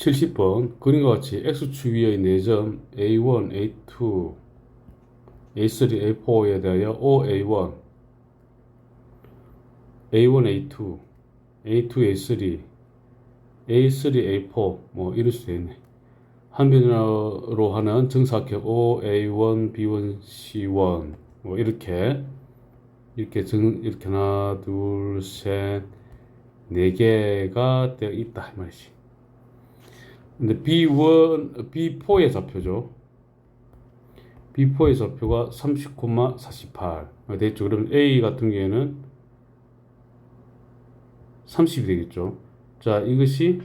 70번 그림과 같이 x축 위의 4점 a1, a2, a3, a4에 대하여 OA1, A1, A2, A2, A3, A3, A4 뭐 이럴 수도 있네. 한 변으로 하는 정사각형 OA1, B1, C1 뭐 이렇게 이렇게 정 이렇게 하나 둘셋네 개가 되어 있다 이 말이지. 근데 B1, B4의 좌표죠. B4의 좌표가 30,48 되겠죠. 그러면 A 같은 경우에는 30이 되겠죠. 자, 이것이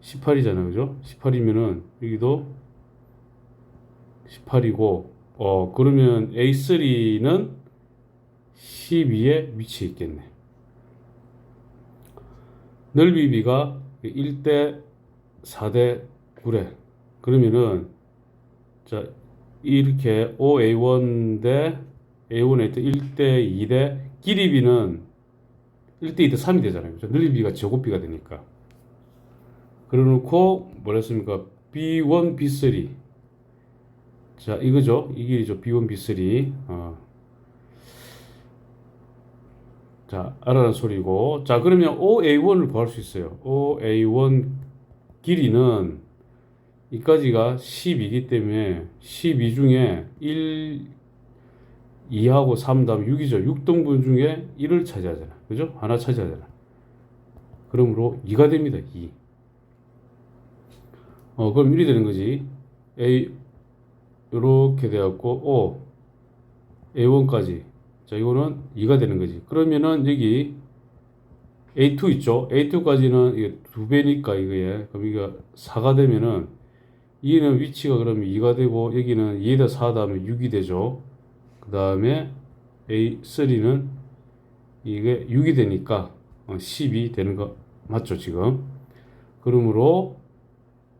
18이잖아요. 그죠? 18이면은 여기도 18이고 어, 그러면 A3는 12에 위치해 있겠네. 넓이 비가 1대 4대 9래. 그러면은 자 이렇게 OA1 대 A1, A2 1대 2대 길이 비는 1대 2대 3이 되잖아요. 그죠? 넓이 비가 제곱비가 되니까. 그래 놓고 뭐랬습니까? B1, B3. 자 이거죠. 이 길이죠. B1, B3. 어. 자 알아라는 소리고. 자 그러면 OA1을 구할 수 있어요. OA1 길이는 이까지가 10이기 때문에 12 중에 1, 2하고 3 다음 6이죠. 6등분 중에 1을 차지하잖아. 그죠? 하나 차지하잖아. 그러므로 2가 됩니다. 2. 어, 그럼 1이 되는 거지. A, 이렇게 되었고, O, A1까지. 자, 이거는 2가 되는 거지. 그러면은 여기 A2 있죠? A2까지는 이게 두 배니까 이거에. 그럼 이거 4가 되면은 얘는 위치가 그러면 2가 되고 여기는 2에다 4 다음에 6이 되죠. 그 다음에 A3는 이게 6이 되니까 10이 되는 거 맞죠 지금? 그러므로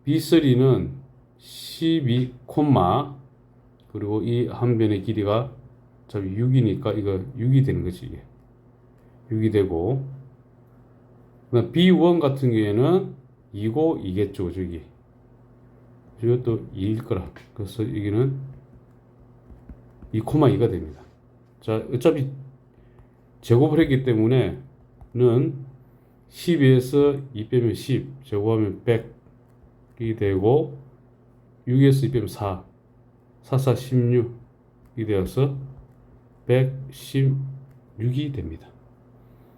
B3는 12 콤마 그리고 이 한 변의 길이가 자 6이니까 이거 6이 되는 거지 이게 6이 되고 그다음 B1 같은 경우에는 2고 2겠죠 저기. 이것도 2일 거라. 그래서 여기는 2,2가 됩니다. 자 어차피 제곱을 했기 때문에 는 12에서 2 빼면 10 제곱하면 100이 되고 6에서 2 빼면 4 4, 4, 16이 되어서 116이 됩니다